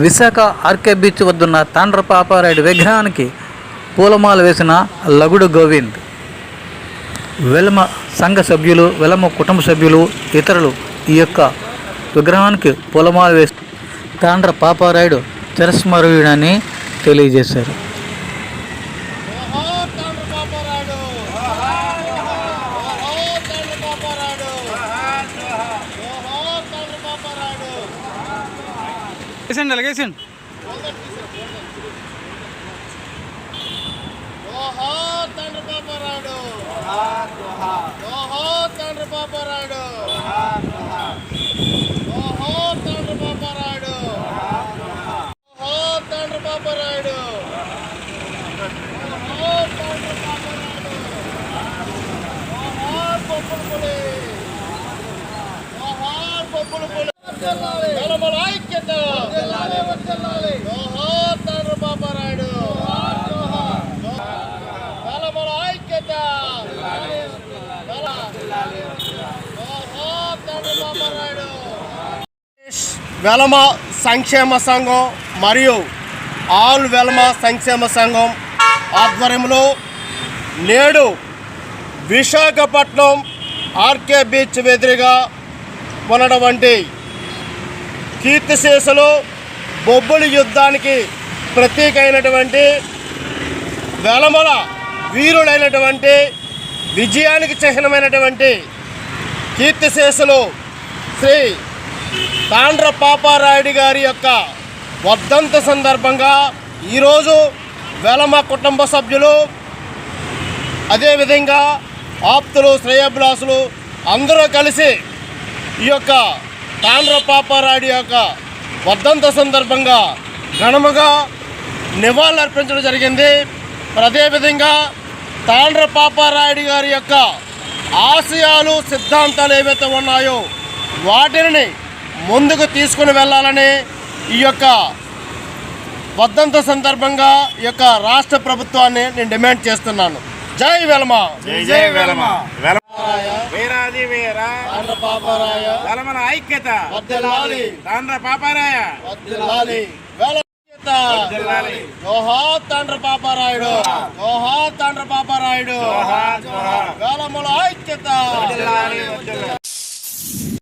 Visakha RK beach వద్దున్న తాండ్ర పాపారాయుడు విగ్రహానికి పూలమాల వేసిన లగుడు గోవింద్. వెలమ సంఘ సభ్యులు వెలమ కుటుంబ సభ్యులు ఇతరులు ఈ యొక్క విగ్రహానికి పూలమాల వేసి తాండ్ర పాపారాయుడు చిరస్మరుడని తెలియజేశారు. తండ్రి పాపరాడు జోహార్ పప్పుల పులి జోహార్ పప్పుల పులి వెలమల ఐక్యత జోహార్ తండ్రి పాపరాడు వెలమ సంక్షేమ సంఘం మరియు ఆల్ వెలమ సంక్షేమ సంఘం ఆధ్వర్యంలో నేడు విశాఖపట్నం ఆర్కే బీచ్ ఎదురుగా ఉన్నటువంటి కీర్తిశేషులు బొబ్బులి యుద్ధానికి ప్రతీక అయినటువంటి వెలమల వీరుడైనటువంటి విజయానికి చిహ్నమైనటువంటి కీర్తిశేషులు శ్రీ తాండ్ర పాపారాయుడు గారి యొక్క వర్ధంత సందర్భంగా ఈరోజు వెలమ కుటుంబ సభ్యులు అదేవిధంగా ఆప్తులు శ్రేయభిలాసులు అందరూ కలిసి ఈ యొక్క తాండ్ర పాపారాయుడు యొక్క వర్ధంత సందర్భంగా ఘనముగా నివాళులర్పించడం జరిగింది. మరి అదేవిధంగా తాండ్ర పాపారాయుడు గారి యొక్క ఆశయాలు సిద్ధాంతాలు ఏవైతే ఉన్నాయో వాటిని ముందుకు తీసుకుని వెళ్ళాలని ఈ యొక్క వర్ధంత సందర్భంగా ఈ యొక్క రాష్ట్ర ప్రభుత్వాన్ని నేను డిమాండ్ చేస్తున్నాను. జై వెలమ జై వెలమ వెలమ వీరాది వీర తాండ్ర పాపారాయ. ఐక్యత. తాండ్ర పాపారాయ. వెల జోహార్ తాండ్ర పాపారాయుడు జోహార్ తాండ్ర పాపారాయుడు. వేలముల ఐక్యత.